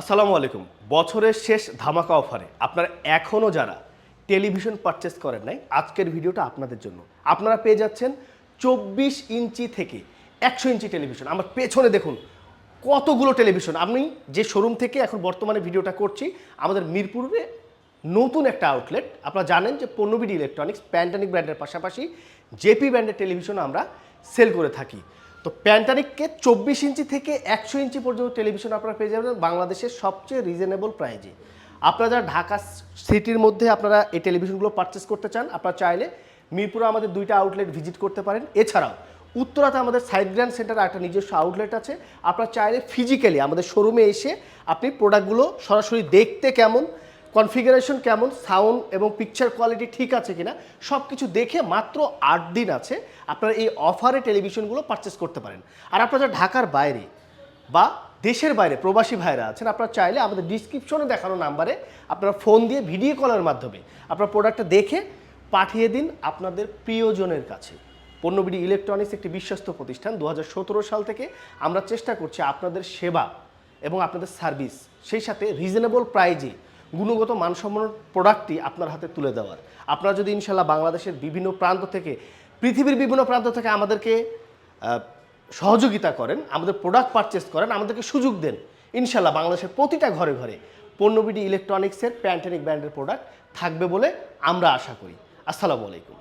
আসসালামু আলাইকুম। বছরের শেষ ধামাকা অফারে আপনারা এখনও যারা টেলিভিশন পারচেস করেন নাই, আজকের ভিডিওটা আপনাদের জন্য। আপনারা পেয়ে যাচ্ছেন চব্বিশ ইঞ্চি থেকে একশো ইঞ্চি টেলিভিশন আমার পেছনে দেখুন কতগুলো টেলিভিশন আমি যে শোরুম থেকে এখন বর্তমানে ভিডিওটা করছি, আমাদের মিরপুরে নতুন একটা আউটলেট আপনারা জানেন যে পণ্যবিডি ইলেকট্রনিক্স প্যান্টানিক ব্র্যান্ডের পাশাপাশি জেপি ব্র্যান্ডের টেলিভিশন আমরা সেল করে থাকি। তো প্যান্টানিককে চব্বিশ ইঞ্চি থেকে একশো ইঞ্চি পর্যন্ত টেলিভিশন আপনারা পেয়ে যাবেন বাংলাদেশের সবচেয়ে রিজনেবল প্রাইজে আপনারা যারা ঢাকা সিটির মধ্যে আপনারা এই টেলিভিশনগুলো পারচেস করতে চান, আপনারা চাইলে মিরপুরে আমাদের দুইটা আউটলেট ভিজিট করতে পারেন। এছাড়াও, উত্তরাতে আমাদের সাইড গ্র্যান্ড সেন্টারে একটা নিজস্ব আউটলেট আছে। আপনারা চাইলে ফিজিক্যালি আমাদের শোরুমে এসে আপনি প্রোডাক্টগুলো সরাসরি দেখতে কেমন কনফিগারেশন কেমন, সাউন্ড এবং পিকচার কোয়ালিটি ঠিক আছে কিনা সব কিছু দেখে মাত্র আট দিন আছে আপনারা এই অফারে টেলিভিশনগুলো পারচেস করতে পারেন। আর আপনারা ঢাকার বাইরে বা দেশের বাইরে প্রবাসী ভাইরা আছেন, আপনারা চাইলে আমাদের ডিসক্রিপশনে দেখানো নাম্বারে আপনারা ফোন দিয়ে ভিডিও কলের মাধ্যমে আপনার প্রোডাক্টটা দেখে পাঠিয়ে দিন আপনাদের প্রিয়জনের কাছে। পণ্যবিডি ইলেকট্রনিক্স একটি বিশ্বস্ত প্রতিষ্ঠান, দু হাজার সতেরো সাল থেকে আমরা চেষ্টা করছি আপনাদের সেবা এবং আপনাদের সার্ভিস সেই সাথে রিজনেবল প্রাইজে গুণগত মানসম্পন্ন প্রোডাক্টটি আপনার হাতে তুলে দেওয়ার। আপনারা যদি ইনশাল্লাহ বাংলাদেশের বিভিন্ন প্রান্ত থেকে, পৃথিবীর বিভিন্ন প্রান্ত থেকে আমাদেরকে সহযোগিতা করেন, আমাদের প্রোডাক্ট পারচেস করেন, আমাদেরকে সুযোগ দেন, ইনশাল্লাহ বাংলাদেশের প্রতিটা ঘরে ঘরে পণ্যবিডি ইলেকট্রনিক্সের প্যান্টেনিক ব্র্যান্ডের প্রোডাক্ট থাকবে বলে আমরা আশা করি। আসসালামু আলাইকুম।